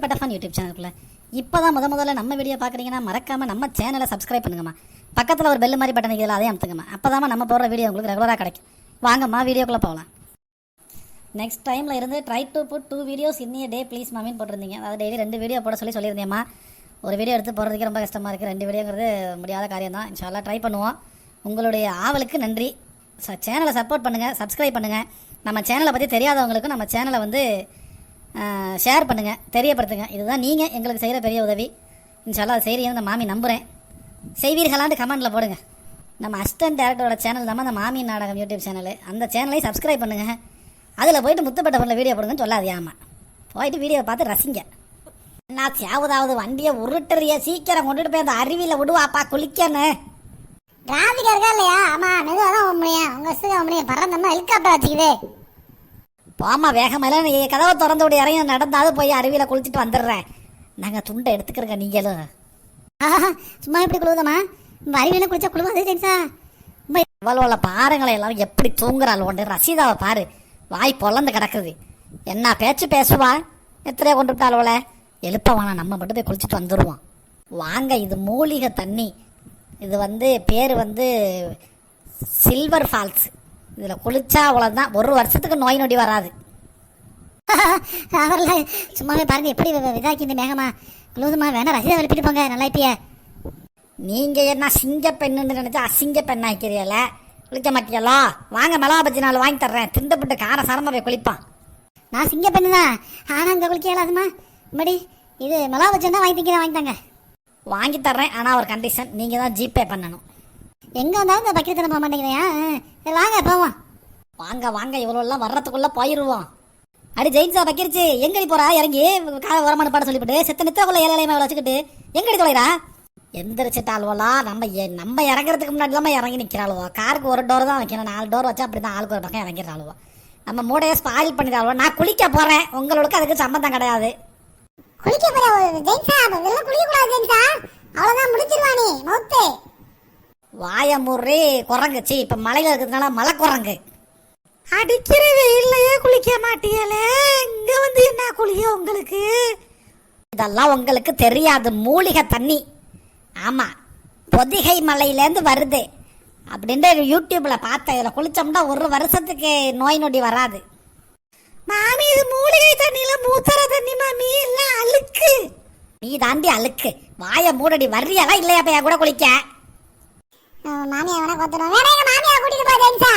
முத்துப்பட்ட fun YouTube சேனலுக்குள்ள இப்போ தான் முத முதல்ல நம்ம வீடியோ பார்க்குறீங்கன்னா மறக்காமல் நம்ம சேனலை சப்ஸ்கிரைப் பண்ணுங்கம்மா. பக்கத்தில் ஒரு பெல் மாதிரி பட்டன் இதில் அதையும் அமுத்துங்கம்மா. அப்போ தான் நம்ம போடுற வீடியோ உங்களுக்கு ரெகுலராக கிடைக்கும். வாங்கம்மா வீடியோக்குள்ளே போகலாம். நெக்ஸ்ட் டைமில் இருந்து try to put two videos இன்னிய day please மாமின்னு போட்டிருந்தீங்க. அதாவது டெய்லி ரெண்டு வீடியோ போட சொல்லி சொல்லியிருந்தேம்மா. ஒரு வீடியோ எடுத்து போடுறதுக்கு ரொம்ப கஷ்டமாக இருக்குது ரெண்டு வீடியோங்கிறது முடியாத காரியம் தான் இன்ஷால்லாம் ட்ரை பண்ணுவோம். உங்களுடைய ஆவலுக்கு நன்றி. ச சேனலை சப்போர்ட் பண்ணுங்கள் சப்ஸ்கிரைப் பண்ணுங்கள் நம்ம சேனலை பற்றி தெரியாதவங்களுக்கு நம்ம சேனலை வந்து ஷேர் பண்ணுங்கள் தெரியப்படுத்துங்க. இதுதான் நீங்கள் எங்களுக்கு செய்கிற பெரிய உதவி. இன்ஷால்லா அது செய்கிறீங்க இந்த மாமி நம்புகிறேன் செய்வீர்களான்னு கமெண்ட்டில் போடுங்க. நம்ம அஸ்டன் டேரக்டரோட சேனல் தான் அந்த மாமி நாடகம் யூடியூப் சேனல் அந்த சேனலையும் சப்ஸ்கிரைப் பண்ணுங்கள் அதில் போயிட்டு முத்துப்பட்ட பொருளை வீடியோ போடுங்கன்னு சொல்லாது ஆமாம் போயிட்டு வீடியோ பார்த்து ரசிங்க. நான் சேவதாவது வண்டியை உருட்டுறிய சீக்கிரம் கொண்டுட்டு போய் அந்த அருவியில் விடுவாப்பா குளிக்கன்னு. ராதிகா இருக்கா இல்லையா? ஆமா மெதுவாக தான் போக முடியும். உங்க இஷ்டம் போக முடியும் ஹெலிகாப்டர் வச்சுக்குது. போமா வேகமெல்லாம் நீ கதவை திறந்து விட இறங்கி நடந்தாவது போய் அருவியில் குளிச்சுட்டு வந்துடுறேன். நாங்கள் துண்டை எடுத்துக்கிறோங்க நீங்களும். ஆஹா, சும்மா எப்படி குழுவுதம்மா? அருவியில் குளிச்சா குழுவாது ஜென்ஸா இவ்வளோ பாருங்களேன் எல்லாரும் எப்படி தூங்குறாள் ஒன்று ரசீதாவை பாரு. வாய் பொலந்து கிடக்குது. என்ன பேச்சு பேசுவா? எத்தனையோ கொண்டு விட்டாளோல எழுப்ப வேணாம் நம்ம மட்டும் போய் குளிச்சுட்டு வந்துடுவோம் வாங்க இது மூலிகை தண்ணி. இது வந்து பேர் வந்து சில்வர் ஃபால்ஸ் இதில் குளிச்சா அவ்வளோதான் ஒரு வருஷத்துக்கு நோய் நொடி வராது. அவரில் சும்மாவே பாருங்க எப்படி வி- மேகமா? குழுவுதுமா வேணா ரசிதா எழுப்பிட்டு போங்க நல்லா இப்பிய நீங்கள் என்ன சிங்க பெண்ணுன்னு நினச்சா அசிங்க பெண்ணாக்கிறீல குளிக்க மாட்டியலோ வாங்க மிளகா பஜ்ஜி நாள் வாங்கி தர்றேன். திண்டப்பட்டு கார சரமா போய் குளிப்பான். நான் சிங்க பெண்ணு தான் ஆனா அங்க குளிக்கல அதுமா மடி இது மிளகா வச்சுருந்தா வாங்கி திங்க வாங்கி தாங்க. வாங்கி தர்றேன் ஆனால் ஒரு கண்டிஷன் நீங்கள் தான் ஜிபே பண்ணணும். எங்க வந்தாலும் இந்த பக்கத்துல போக மாட்டேங்கிறேன் வாங்க போவோம். வாங்க வாங்க இவ்வளோலாம் வர்றதுக்குள்ள போயிருவோம். அடி ஜெயின்ஸா பக்கிருச்சு. எங்கடி போறா? இறங்கி. கால வரமான பாட சொல்லிவிட்டு செத்த நித்தக்குள்ள ஏழை மேல வச்சுக்கிட்டு எங்கடி தொலைறா எந்திரிச்சிட்டாளுவலா நம்ம நம்ம இறங்குறதுக்கு முன்னாடி தான் இறங்கி நிற்கிறாளுவோ காருக்கு ஒரு டோர் தான் வைக்கணும். நாலு டோர் வச்சா அப்படி தான் ஆளுக்கு ஒரு பக்கம் இறங்கிடுறாளுவோ. நம்ம மூடையை ஸ்பாயில் பண்ணிடுறாளுவோ நான் குளிக்க போறேன். உங்களுக்கு அதுக்கு சம்மந்தம் கிடையாது. குளிக்க வெளில குளிக்க கூடாது ஜெயின்ஸா? அவ்வளவுதான் முடிச்சிருவானே மௌத்து வாய முறி குரங்குச்சு. இப்ப மலையில இருக்கிறதுனால மலை குரங்கு. அடிக்கிற வெயில்லையே குளிக்க மாட்டீங்களே இங்க வந்து என்ன குளிய உங்களுக்கு? இதெல்லாம் உங்களுக்கு தெரியாது. மூலிகை தண்ணி. ஆமா பொதிகை மலையிலேருந்து வருது. அப்படின்ட்டு யூடியூப்ல பார்த்தேன். இதில் குளிச்சோம்னா ஒரு வருஷத்துக்கு நோய் நொடி வராது. மாமி இது மூலிகை தண்ணியில் மூத்தர தண்ணி மாமி. எல்லாம் அழுக்கு. நீ தாண்டி அழுக்கு. வாய மூடடி. வர்றியெல்லாம் இல்லையா பையா கூட குளிக்க. மாமியா வேணா கொத்துறோம் வேற எங்க மாமியா கூட்டிட்டு போ ஜெயின்ஸா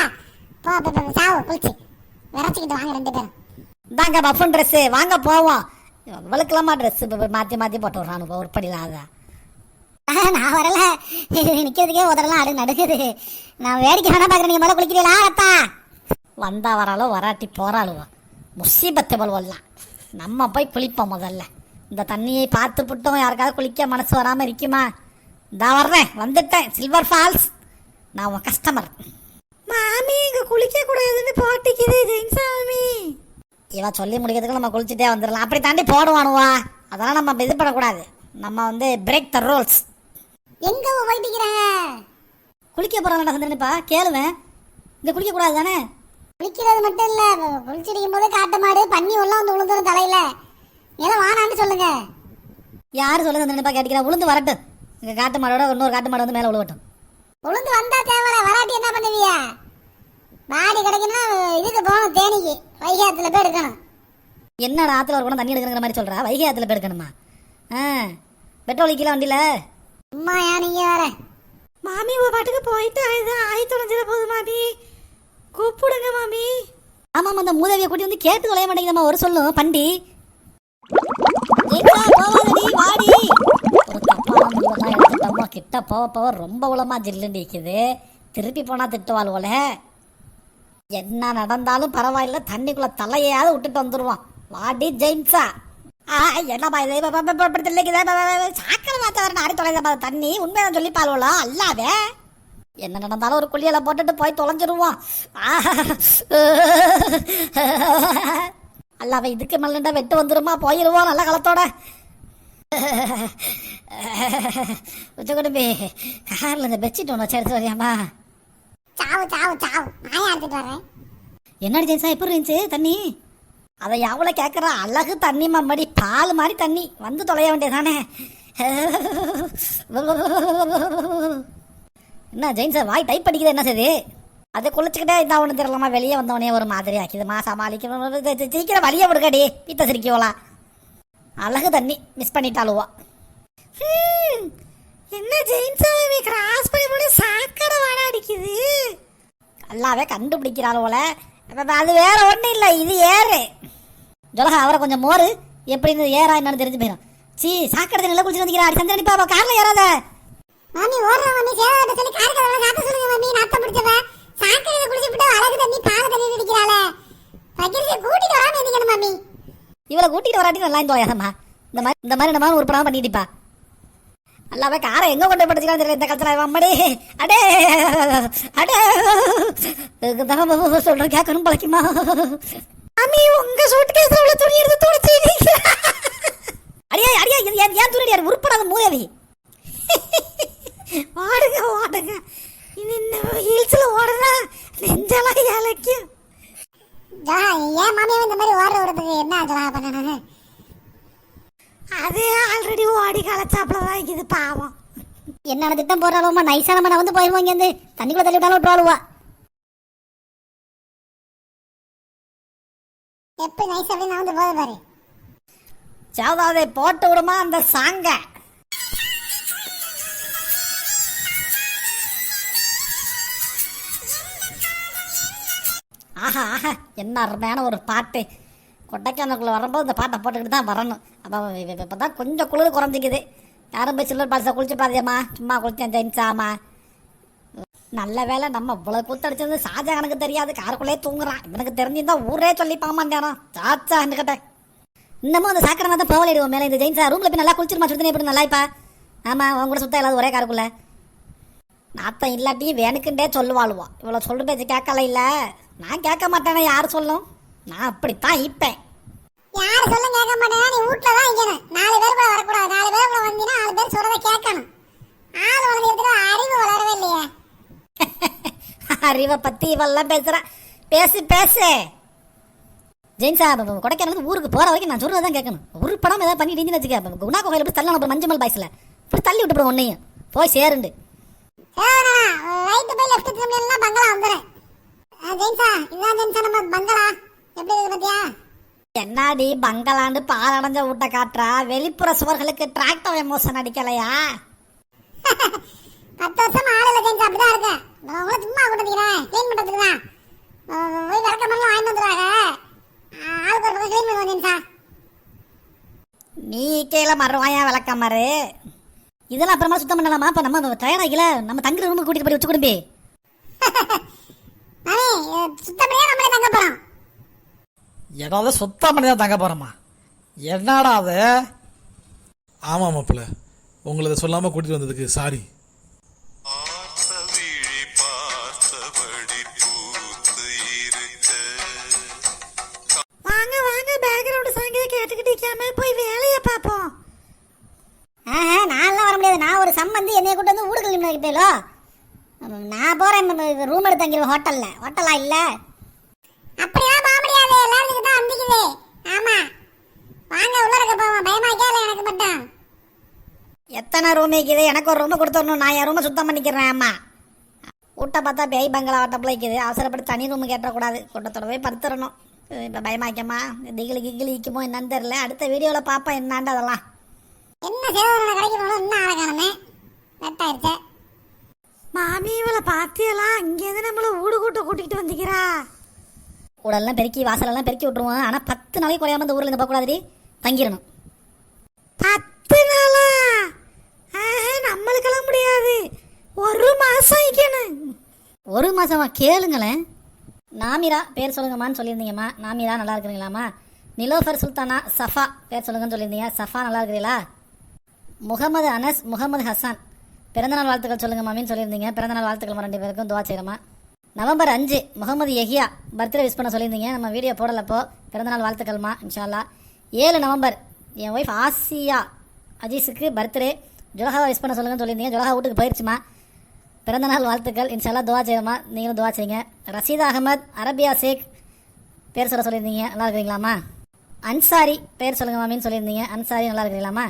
போ போ, போ சாவு குளிச்சு விரச்சிக்கிட்டு வாங்க ரெண்டு பேரும். இந்தாங்க பஃபன் ட்ரெஸ்ஸு வாங்க போவோம். இவளுக்கெல்லாமா ட்ரெஸ் மாற்றி மாற்றி போட்டு விட்றானு உருப்படி இல்லாத. நான் வரல. நிற்கிறதுக்கே உதறலாம் அடு நடுக்குது நான் வேடிக்கை வேணா பார்க்குறேன். நீங்கள் மேலே குளிக்கிறீங்களா அத்தா வந்தா வராளோ வராட்டி போராளுவோம் முசீபத்து பல்வல்லாம் நம்ம போய் குளிப்போம் முதல்ல. இந்த தண்ணியை பார்த்து புட்டோம். யாருக்காவது குளிக்க மனசு வராமல் இருக்குமா? நான் வர்றேன் வந்துட்டேன். சில்வர் ஃபால்ஸ் நான் உன் கஸ்டமர் மாமி இங்க குளிக்க கூடாதுன்னு போட்டிக்குது ஜெயின்சாமி இவன் சொல்லி முடிக்கிறதுக்கு நம்ம குளிச்சுட்டே வந்துடலாம். அப்படி தாண்டி போடுவானுவா. அதெல்லாம் நம்ம இது பண்ணக்கூடாது. நம்ம வந்து பிரேக் த ரூல்ஸ் எங்க போயிட்டுக்கிறாங்க குளிக்க போறாங்கடா சந்திரனிப்பா? கேளுவேன். இங்க குளிக்க கூடாது தானே? குளிக்கிறது மட்டும் இல்ல. குளிச்சிருக்கும் போது காட்டு மாடு பன்னி எல்லாம் வந்து விழுந்துரும் தலையில. எல்லாம் வானான்னு சொல்லுங்க. யார் சொல்லுங்க சந்திரனிப்பா கேட்டுக்கிறா உளுந்து வரட்டும். இங்க காட்டு மாடோட இன்னொரு காட்டு மாடு வந்து மேல விழுவட்டும் உளுந்து வந்தா தேவையில்ல. வராட்டி என்ன பண்ணுவிய? மாடி கிடைக்கணும்னா இதுக்கு போகணும் தேனிக்கு. வைகாத்துல போய் எடுக்கணும். என்னடா ஆத்துல ஒரு குடம் தண்ணி எடுக்கிற மாதிரி சொல்றா? வைகை ஆத்துல போய் எடுக்கணுமா? ஆ பெட்ரோல் கீழே வண்டியில? அம்மா ஏன் நீங்க வேற. மாமி ஒரு பாட்டுக்கு போயிட்டு ஆயுதம் ஆயி தொலைஞ்சிட போகுது மாமி. கூப்பிடுங்க மாமி. ஆமாம் அந்த மூதவியை கூட்டி வந்து கேட்டு தொலைய மாட்டேங்குதம்மா ஒரு சொல்லும் பண்டி. வாடி. கிட்ட போக போக ரொம்ப உளமா ஜில்லுன்னு நிற்குது திருப்பி போனா திட்டுவாள் போல. என்ன நடந்தாலும் பரவாயில்ல தண்ணிக்குள்ள தலையாவது விட்டுட்டு வந்துருவோம் வாடி ஜெயின்ஸா ஆ என்னப்பா இது? ப- ப- ப- இப்படி தொலைதப்பா தண்ணி உண்மையான சொல்லி பாலுவலா அல்லாவே. என்ன நடந்தாலும் ஒரு குளியலை போட்டுட்டு போய் தொலைஞ்சிருவோம் அல்லாவே இதுக்கு மேலண்டா வெட்டு வந்துருமா? போயிருவோம் நல்ல களத்தோட உச்சகுடும்பி கார்ல இந்த பெட்ஷீட் ஒன்று வச்சு எடுத்து வரியாமா சாவு சாவு சாவு. நாயா எடுத்துட்டு வரேன் என்னடி ஜெயின்ஸா எப்படி இருந்துச்சு தண்ணி? அதை எவ்வளோ கேட்குறா? அழகு தண்ணி மம்மடி பால் மாதிரி தண்ணி. வந்து தொலைய வேண்டியதானே என்ன ஜெயின் சார் வாய் டைப் அடிக்குது என்ன சரி அதை குளிச்சுக்கிட்டே இருந்தா ஒன்று தெரியலாமா வெளியே வந்தவனே ஒரு மாதிரி ஆக்கிதுமா சமாளிக்கணும் சீக்கிரம் வழியை விடுக்கடி பீத்த சிரிக்கோலா அழகு தண்ணி மிஸ் பண்ணிட்டாளுவா. என்ன ஜெயின்ஸாவே சாமி கிராஸ் பண்ணி போட சாக்கடை வாட அடிக்குது. நல்லாவே கண்டுபிடிக்கிறாள் அது வேற ஒன்றும் இல்லை இது ஏறு. ஜொலகா அவரை கொஞ்சம் மோரு. எப்படின்னு ஏறா என்னன்னு தெரிஞ்சு போயிடும் சீ சாக்கடை நல்லா குளிச்சு வந்துக்கிறா அடி சந்திரன் பாப்பா கார்ல ஏறாத. மாமி ஓடுற மாமி சேவாட்ட சொல்லி கார் கதவை சாத்த சொல்லுங்க மாமி. நாத்தம் பிடிச்சவ. சாக்கடையில குளிச்சுட்டு அழகு தண்ணி பாக தண்ணி அடிக்கிறாளே. பகிர்ந்து கூட்டிட்டு வராம இருந்தீங்க மாமி. இவளை கூட்டிட்டு வராட்டி நல்லா தோயாதம்மா இந்த மாதிரி இந்த மாதிரி நம்ம ஒரு படம் பண்ணிட்டுப்பா. நல்லாவே காரை எங்க கொண்டு போய் படிச்சுக்கலாம் தெரியல இந்த கலத்துல அம்மாடி. அடே அடே. சொல்றேன் கேட்கணும் பழக்குமா அம்மி உங்க சூட்டு கேஸ்ல உள்ள துணி எடுத்து துணிச்சு அடியா அடியா இது ஏன் ஏன் துணி அடியா உருப்படாத மூதேவி. ஓடுங்க ஓடுங்க இது இந்த ஹீல்ஸ்ல ஓடுனா நெஞ்செல்லாம் இலக்கியம். ஜலா ஏன் இந்த மாதிரி ஓடுற விடுறதுக்கு என்ன பண்ணணும்? அது ஆல்ரெடி ஓடி களைச்சாப்புல தான் இருக்குது பாவம். என்னென்ன திட்டம் போடுறாளுமா நைஸா நம்ம வந்து போயிருவோம் இங்கேருந்து. தண்ணிக்குள்ள தள்ளி விட்டாலும் விட்டுருவாளுவா எப்ப நைஸ் அப்படின்னு வந்து போது பாரு. சாவதாதை போட்டு விடுமா அந்த சாங்க? ஆஹா ஆஹா என்ன அருமையான ஒரு பாட்டு. கொட்டைக்கானக்குள்ளே வரும்போது இந்த பாட்டை போட்டுக்கிட்டு தான் வரணும். அப்போ இப்போ தான் கொஞ்சம் குளிர் குறைஞ்சிக்குது. யாரும் போய் சில்லர் பால்ஸை பாதியம்மா சும்மா குளிச்சேன் ஜெயின்ஸாமா நல்ல வேலை நம்ம இவ்வளவு கூத்தடிச்சது ஷாஜகானுக்கு தெரியாது. காருக்குள்ளே தூங்குறான். இவனுக்கு தெரிஞ்சிருந்தா ஊரே சொல்லிப்பாமா நேரம் சாச்சா கிட்ட. இன்னமும் அந்த சாக்கரை வந்து போகலிடுவோம் மேலே இந்த ஜெயின்ஸா ரூமில் போய் நல்லா குளிச்சிருமா சுடுதண்ணி எப்படி நல்லா இப்பா ஆமாம் அவங்க கூட சுத்தம் எல்லாரும் ஒரே காருக்குள்ளே. நாத்தம் இல்லாட்டி வேணுக்குண்டே சொல்லுவாளுவோம் இவ்வளோ சொல்லு பேச்சு கேட்கல இல்லை. நான் கேட்க மாட்டேனே யார் சொல்லும்? நான் அப்படித்தான் இப்பேன் யாரு சொல்ல கேட்க மாட்டேனா? நீ வீட்ல தான் இருக்கணும். நாலு பேர் கூட வரக்கூடாது. நாலு பேர் கூட வந்தீங்கன்னா நாலு பேர் சொல்றத கேட்கணும். ஆள் வளர்ந்துட்டு அறிவு வளரவே இல்லையே. அறிவை பத்தி இவெல்லாம் பேசுறா. பேசு பேசு. ஜெயின்ஸா கொடைக்கானல் ஊருக்கு போற வரைக்கும் நான் சொல்றதை தான் கேட்கணும். ஒரு படம் ஏதாவது பண்ணிட்டு இருந்துன்னு வச்சுக்க. குணா கோயில் எப்படி தள்ளணும்? அப்புறம் மஞ்சள் பாய்ஸ்ல. இப்படி தள்ளி விட்டுப்படும் உன்னையும். போய் சேருண்டு. சேவனா ரைட் போய் லெஃப்ட் திரும்பினா பங்களா வந்துறேன் ஜெயின்சா இதான் ஜெயின்சா நம்ம பங்களா. எப்படி இருக்கு பாத்தியா? என்னடி பங்களாண்டு பாலடைஞ்ச வீட்டை காட்டுறா? வெளிப்புற சுவர்களுக்கு டிராக்டர் எமோஷன் அடிக்கலையா? பத்து வருஷம் ஆள் இல்ல ஜெயின்சா அப்படிதான் இருக்கேன் நான் உங்களை சும்மா கொடுத்துக்கிறேன் க்ளீன் பண்றதுக்கு தான் போய் விளக்க மரம் வாங்கி வந்துடுவாங்க ஆளுக்கு ஒரு பக்கம் க்ளீன் பண்ணுவோம் நீ கீழே மறுவாயா விளக்க மாறு. இதெல்லாம் அப்புறமா சுத்தம் பண்ணலாமா? இப்ப நம்ம டயர்டாகல நம்ம தங்குற ரூமுக்கு கூட்டிட்டு போய் வச்சு கொடுப்பே. சுத்தப்படியா நம்மளே தங்க போறோம் ஏதாவது சுத்தம் பண்ணி தான் தங்க போகிறோமா என்னடா அது? ஆமாம் மாப்பிள்ள. உங்களை இதை சொல்லாமல் கூட்டிகிட்டு வந்ததுக்கு சாரி. பார்த்த விழி பார்த்தபடி பூத்து இருக்க. வாங்க வாங்க பேக்ரவுண்ட் சாங்கே கேட்டுக்கிட்டு இருக்காம போய் வேலையை பார்ப்போம். ஆஹா நான்லாம் வர முடியாது. நான் ஒரு சம்மந்தி என்னைய கூட்டு வந்து ஊடுகள் நின்றுக்கிட்டேலோ நான் போறேன் ரூம் எடுத்து தங்கிடுவேன் ஹோட்டல்ல ஹோட்டலா இல்ல? அப்படிலாம் போக முடியாது. எல்லாரும் தான் வந்துக்குது. ஆமா. வாங்க உள்ள இருக்க போவோம். பயமா கேள எனக்கு மட்டும்? எத்தனை ரூம் இருக்குது எனக்கு ஒரு ரூம் கொடுத்துடணும். நான் என் ரூமை சுத்தம் பண்ணிக்கிறேன் ஆமா வீட்டை பார்த்தா பேய் பங்களா வட்டப்பில் இருக்குது. அவசரப்பட்டு தனி ரூம் கேட்டக்கூடாது. கூட்டத்தோட போய் படுத்துடணும். இப்போ பயமாக்கமா திகிலி கிகிலி இக்குமோ என்னன்னு தெரியல. அடுத்த வீடியோவில் பார்ப்பேன் என்னாண்டு அதெல்லாம் என்ன சேவை கிடைக்கணும் போகணும் இன்னும் ஆளை காணுமே. மாமி இவளை பார்த்தியெல்லாம் அங்கேருந்து நம்மளை ஊடு கூட்ட கூட்டிகிட்டு வந்துக்கிறா ஊடெல்லாம் பெருக்கி வாசலெல்லாம் பெருக்கி விட்ருவோம் ஆனால் பத்து நாளைக்கு குறையாம இந்த ஊரில் இருந்து போகக்கூடாதுடி தங்கிடணும். பத்து நாளா? நம்மளுக்கெல்லாம் முடியாது. ஒரு மாசம் இருக்கணும் ஒரு மாசமா? கேளுங்களேன். நாமிரா பேர் சொல்லுங்கம்மான்னு சொல்லியிருந்தீங்கம்மா. நாமிரா நல்லா இருக்கிறீங்களாம்மா. நிலோஃபர் சுல்தானா சஃபா பேர் சொல்லுங்கன்னு சொல்லியிருந்தீங்க. சஃபா நல்லா இருக்கிறீங்களா முகமது அனஸ் முகமது ஹசான். பிறந்தநாள் வாழ்த்துக்கள் சொல்லுங்க மாமின்னு சொல்லியிருந்தீங்க. பிறந்தநாள் வாழ்த்துக்கள் ரெண்டு பேருக்கும் துவா செய்கிறோமா நவம்பர் அஞ்சு முகமது எஹியா பர்த்டே விஷ் பண்ண சொல்லியிருந்தீங்க. நம்ம வீடியோ போடலப்போ பிறந்தநாள் வாழ்த்துக்கள்மா இன்ஷால்லா. ஏழு நவம்பர் என் ஒய்ஃப் ஆசியா அஜீஸுக்கு பர்த்டே ஜுலஹாவை விஷ் பண்ண சொல்லுங்கன்னு சொல்லியிருந்தீங்க. ஜுலஹா வீட்டுக்கு போயிடுச்சுமா பிறந்தநாள் வாழ்த்துக்கள் இன்ஷால்லா துவா செய்யுமா நீங்களும் துவா செய்யுங்க. ரசீதா அகமத் அரபியா ஷேக் பேர் சொல்ல சொல்லியிருந்தீங்க. நல்லா இருக்கிறீங்களாம்மா? அன்சாரி பேர் சொல்லுங்க மாமின்னு சொல்லியிருந்தீங்க. அன்சாரி நல்லா இருக்கிறீங்களாம்மா?